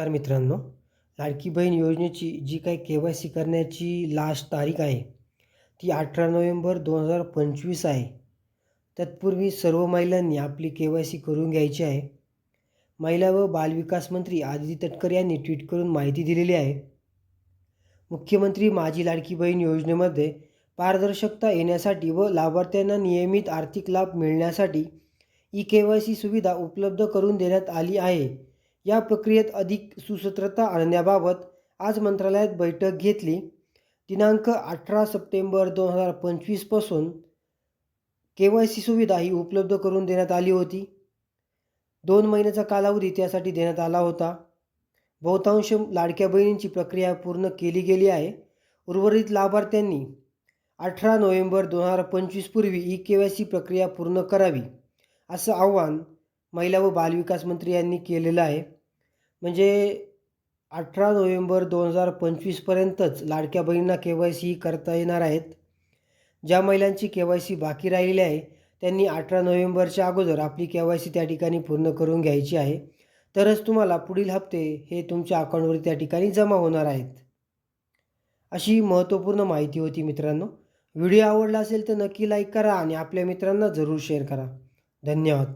नमस्कार मित्रांनो. लाडकी बहीण योजनेची जी काही के वाय सी करण्याची लास्ट तारीख आहे ती अठरा नोव्हेंबर दोन हजार पंचवीस आहे. तत्पूर्वी सर्व महिलांनी आपली के वाय सी करून घ्यायची आहे. महिला व बालविकास मंत्री आदिती तटकर यांनी ट्विट करून माहिती दिलेली आहे. मुख्यमंत्री माझी लाडकी बहीण योजनेमध्ये पारदर्शकता येण्यासाठी व लाभार्थ्यांना नियमित आर्थिक लाभ मिळण्यासाठी ई के वाय सी सुविधा उपलब्ध करून देण्यात आली आहे. या प्रक्रियेत अधिक सुसूत्रता आणण्याबाबत आज मंत्रालयात बैठक घेतली. दिनांक अठरा सप्टेंबर दोन हजार पंचवीसपासून के वाय सी सुविधा ही उपलब्ध करून देण्यात आली होती. दोन महिन्याचा कालावधी त्यासाठी देण्यात आला होता. बहुतांश लाडक्या बहिणींची प्रक्रिया पूर्ण केली गेली आहे. उर्वरित लाभार्थ्यांनी अठरा नोव्हेंबर दोन हजार पंचवीसपूर्वी ई के वाय सी प्रक्रिया पूर्ण करावी असं आव्हान महिला व बालविकास मंत्री यांनी केलेलं आहे. म्हणजे अठरा नोव्हेंबर दोन हजार पंचवीसपर्यंतच लाडक्या बहिणींना के वाय सी करता येणार आहेत. ज्या महिलांची के वाय सी बाकी राहिलेली आहे त्यांनी अठरा नोव्हेंबरच्या अगोदर आपली के वाय सी त्या ठिकाणी पूर्ण करून घ्यायची आहे. तरच तुम्हाला पुढील हप्ते हे तुमच्या अकाउंटवर त्या ठिकाणी जमा होणार आहेत. अशी महत्त्वपूर्ण माहिती होती मित्रांनो. व्हिडिओ आवडला असेल तर नक्की लाईक करा आणि आपल्या मित्रांना जरूर शेअर करा. धन्यवाद.